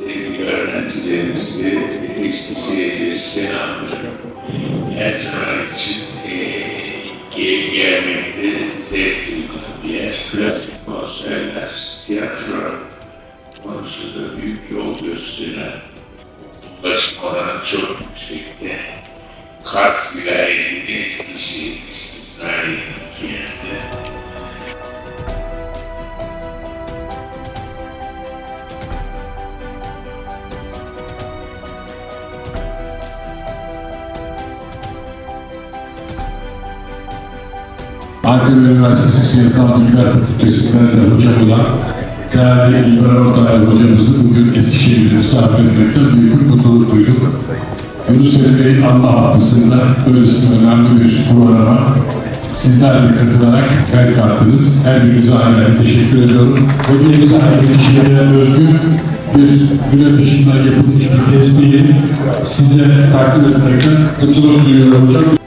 sevgili öğrencilerimizi, Eskişehir'i selamlıyorum. Her zaman için e, gelmekte zevk bir yer. Klasik konserler, tiyatro konusunda büyük yol gösteren ulaşım oranı çok yüksekte. Kars vilayetinin Eskişehir istisnai Ankara Üniversitesi Siyasal Bilgiler Fakültesinden de hocam olan değerli İlber Ortaylı hocamızı bugün Eskişehir'de misafir etmekten büyük bir mutluluk duyduk. Yunus Emre Bey'in anma haftasında böylesine önemli bir programa sizler de katılarak el kattınız. Her birinize ayrı teşekkür ediyorum. Hocamıza Eskişehir'e özgü bir güne peşinden yapılmış bir tesbihi size takdim etmekten mutluluk duyuyorum hocam.